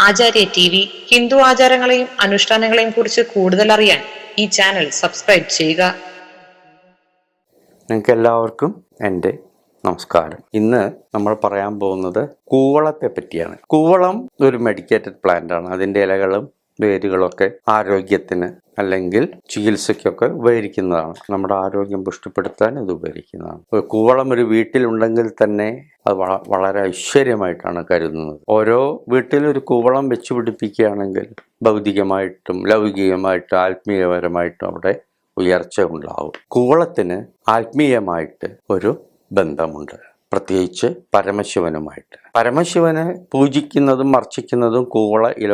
ആചാര്യ T V Hindu ആചാരങ്ങളെയും അനുഷ്ഠാനങ്ങളെയും കുറിച്ച് കൂടുതൽ അറിയാൻ ഈ ചാനൽ സബ്സ്ക്രൈബ് ചെയ്യുക. നിങ്ങൾക്ക് എല്ലാവർക്കും എന്റെ നമസ്കാരം. ഇന്ന് നമ്മൾ പറയാൻ പോകുന്നത് കൂവളത്തെ പറ്റിയാണ്. കൂവളം ഒരു മെഡിക്കേറ്റഡ് പ്ലാന്റ് ആണ്. അതിന്റെ ഇലകളും വേരുകളൊക്കെ ആരോഗ്യത്തിന് അല്ലെങ്കിൽ ചികിത്സയ്ക്കൊക്കെ ഉപകരിക്കുന്നതാണ്. നമ്മുടെ ആരോഗ്യം പുഷ്ടിപ്പെടുത്താൻ ഇത് ഉപകരിക്കുന്നതാണ്. കൂവളം ഒരു വീട്ടിലുണ്ടെങ്കിൽ തന്നെ അത് വള- വളരെ ഐശ്വര്യമായിട്ടാണ് കരുതുന്നത്. ഓരോ വീട്ടിലും ഒരു കൂവളം വെച്ച് പിടിപ്പിക്കുകയാണെങ്കിൽ ഭൗതികമായിട്ടും ലൗകികമായിട്ടും ആത്മീയപരമായിട്ടും അവിടെ ഉയർച്ച ഉണ്ടാവും. കൂവളത്തിന് ആത്മീയമായിട്ട് ഒരു ബന്ധമുണ്ട്. പ്രത്യേകിച്ച് പരമശിവനുമായിട്ട്. പരമശിവനെ പൂജിക്കുന്നതും അർച്ചിക്കുന്നതും കൂവള ഇല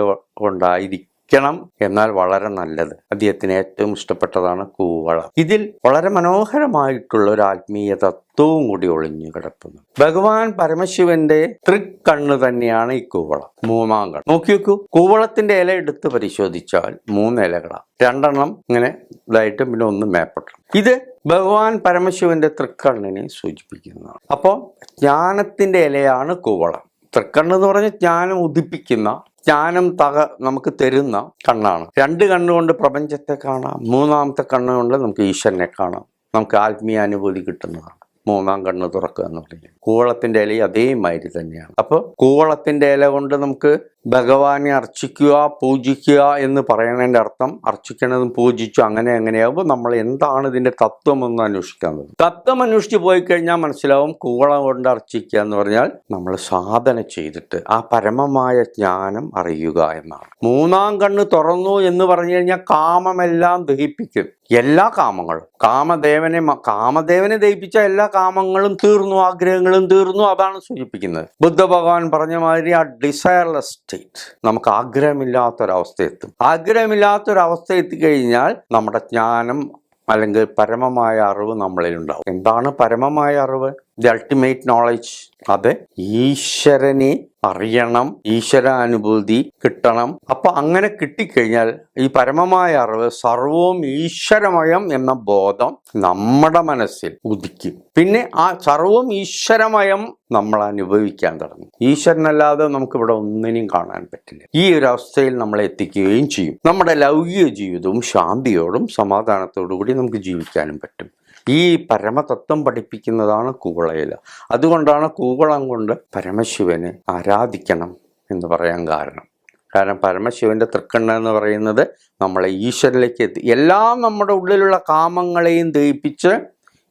കൊണ്ടായിരിക്കണം എന്നാൽ വളരെ നല്ലത്. അദ്ദേഹത്തിന് ഏറ്റവും ഇഷ്ടപ്പെട്ടതാണ് കൂവള. ഇതിൽ വളരെ മനോഹരമായിട്ടുള്ള ഒരു ആത്മീയ തത്വവും കൂടി ഒളിഞ്ഞു കിടക്കുന്നു. ഭഗവാൻ പരമശിവന്റെ തൃക്കണ്ണ് തന്നെയാണ് ഈ കൂവളം. മൂന്നാം കണ്ണ്. നോക്കി നോക്കൂ കൂവളത്തിന്റെ ഇല എടുത്ത് പരിശോധിച്ചാൽ മൂന്ന് ഇലകളാണ് രണ്ടെണ്ണം ഇങ്ങനെ ഇതായിട്ടും പിന്നെ ഒന്ന് മേപ്പെട്ടു ഇത് ഭഗവാൻ പരമശിവന്റെ തൃക്കണ്ണിനെ സൂചിപ്പിക്കുന്നതാണ്. അപ്പോൾ ജ്ഞാനത്തിന്റെ ഇലയാണ് കൂവളം. തൃക്കണ്ണ് എന്ന് പറഞ്ഞാൽ ജ്ഞാനം ഉദിപ്പിക്കുന്ന ജ്ഞാനം തക നമുക്ക് തരുന്ന കണ്ണാണ്. രണ്ട് കണ്ണുകൊണ്ട് പ്രപഞ്ചത്തെ കാണാം. മൂന്നാമത്തെ കണ്ണുകൊണ്ട് നമുക്ക് ഈശ്വരനെ കാണാം. നമുക്ക് ആത്മീയാനുഭൂതി കിട്ടുന്നതാണ്. മൂന്നാം കണ്ണ് തുറക്കുക എന്ന് പറയുന്നത് കൂവളത്തിന്റെ ഇല അതേമാതിരി തന്നെയാണ്. അപ്പോൾ കൂവളത്തിന്റെ ഇല കൊണ്ട് നമുക്ക് ഭഗവാനെ അർച്ചിക്കുക പൂജിക്കുക എന്ന് പറയുന്നതിന്റെ അർത്ഥം അർച്ചിക്കണതും പൂജിച്ചു അങ്ങനെ അങ്ങനെയാകുമ്പോൾ നമ്മൾ എന്താണ് ഇതിന്റെ തത്വം എന്ന് അന്വേഷിക്കാൻ തുടങ്ങും തത്വം അന്വേഷിച്ച് പോയി കഴിഞ്ഞാൽ മനസ്സിലാവും കൂവളം കൊണ്ട് അർച്ചിക്കുക എന്ന് പറഞ്ഞാൽ നമ്മൾ സാധന ചെയ്തിട്ട് ആ പരമമായ ജ്ഞാനം അറിയുക എന്നാണ്. മൂന്നാം കണ്ണ് തുറന്നു എന്ന് പറഞ്ഞു കഴിഞ്ഞാൽ കാമമെല്ലാം ദഹിപ്പിക്കും. എല്ലാ കാമങ്ങളും. കാമദേവനെ കാമദേവനെ ദഹിപ്പിച്ച എല്ലാ കാമങ്ങളും തീർന്നു ആഗ്രഹങ്ങളും തീർന്നു അതാണ് സൂചിപ്പിക്കുന്നത്. ബുദ്ധ ഭഗവാൻ പറഞ്ഞ മാതിരി ആ ഡിസയർലെസ് സ്റ്റേറ്റ് നമുക്ക് ആഗ്രഹമില്ലാത്തൊരവസ്ഥ എത്തും ആഗ്രഹമില്ലാത്തൊരവസ്ഥ എത്തിക്കഴിഞ്ഞാൽ നമ്മുടെ ജ്ഞാനം അല്ലെങ്കിൽ പരമമായ അറിവ് നമ്മളിൽ ഉണ്ടാവും. എന്താണ് പരമമായ അറിവ്? ദി അൾട്ടിമേറ്റ് നോളജ് അത് ഈശ്വരനെ അറിയണം ഈശ്വരാനുഭൂതി കിട്ടണം. അപ്പൊ അങ്ങനെ കിട്ടിക്കഴിഞ്ഞാൽ ഈ പരമമായ അറിവ് സർവവും ഈശ്വരമയം എന്ന ബോധം നമ്മുടെ മനസ്സിൽ ഉദിക്കും. പിന്നെ ആ സർവവും ഈശ്വരമയം നമ്മൾ അനുഭവിക്കാൻ തുടങ്ങും. ഈശ്വരനല്ലാതെ നമുക്ക് ഇവിടെ ഒന്നിനെയും കാണാൻ പറ്റില്ല. ഈ ഒരു അവസ്ഥയിൽ നമ്മളെ എത്തിക്കുകയും ചെയ്യും. നമ്മുടെ ലൗകിക ജീവിതവും ശാന്തിയോടും സമാധാനത്തോടു കൂടി നമുക്ക് ജീവിക്കാനും പറ്റും. ഈ പരമതത്വം പഠിപ്പിക്കുന്നതാണ് കൂവളയില അതുകൊണ്ടാണ് കൂവളം കൊണ്ട് പരമശിവനെ ആരാധിക്കണം എന്ന് പറയാൻ കാരണം. കാരണം പരമശിവന്റെ തൃക്കണ്ണ എന്ന് പറയുന്നത് നമ്മളെ ഈശ്വരനിലേക്ക് എത്തി എല്ലാം നമ്മുടെ ഉള്ളിലുള്ള കാമങ്ങളെയും ദയിപ്പിച്ച്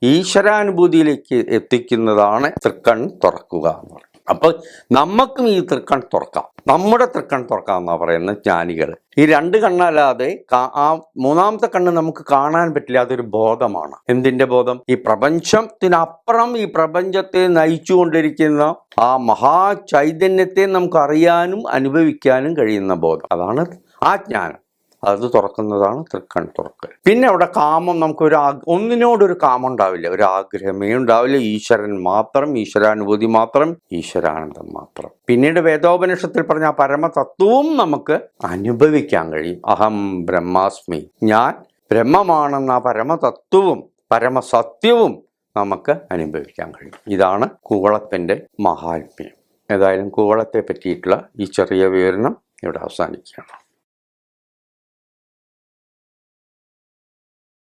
ഈശ്വരാനുഭൂതിയിലേക്ക് എത്തിക്കുന്നതാണ് തൃക്കൺ തുറക്കുക എന്ന് പറയുന്നത്. അപ്പൊ നമുക്കും ഈ തൃക്കൺ തുറക്കാം. നമ്മുടെ തൃക്കൺ തുറക്കാം എന്നാ പറയുന്നത് ജ്ഞാനികൾ. ഈ രണ്ട് കണ്ണല്ലാതെ ആ മൂന്നാമത്തെ കണ്ണ് നമുക്ക് കാണാൻ പറ്റില്ല അതൊരു ബോധമാണ്. എന്തിന്റെ ബോധം? ഈ പ്രപഞ്ചത്തിനപ്പുറം ഈ പ്രപഞ്ചത്തെ നയിച്ചുകൊണ്ടിരിക്കുന്ന ആ മഹാചൈതന്യത്തെ നമുക്ക് അറിയാനും അനുഭവിക്കാനും കഴിയുന്ന ബോധം. അതാണ് ആ ജ്ഞാനം. അത് തുറക്കുന്നതാണ് തൃക്കൺ തുറക്കൽ. പിന്നെ അവിടെ കാമം നമുക്ക് ഒരു ആഗ്- ഒന്നിനോടൊരു കാമം ഉണ്ടാവില്ല. ഒരു ആഗ്രഹമേ ഉണ്ടാവില്ല. ഈശ്വരൻ മാത്രം ഈശ്വരാനുഭൂതി മാത്രം ഈശ്വരാനന്ദം മാത്രം. പിന്നീട് വേദോപനിഷത്തിൽ പറഞ്ഞ ആ പരമതത്വവും നമുക്ക് അനുഭവിക്കാൻ കഴിയും. അഹം ബ്രഹ്മാസ്മി. ഞാൻ ബ്രഹ്മമാണെന്ന പരമതത്വവും പരമസത്യവും നമുക്ക് അനുഭവിക്കാൻ കഴിയും. ഇതാണ് കൂവളത്തിന്റെ മഹാത്മ്യം. ഏതായാലും കൂവളത്തെ പറ്റിയിട്ടുള്ള ഈ ചെറിയ വിവരണം ഇവിടെ അവസാനിക്കുകയാണ്.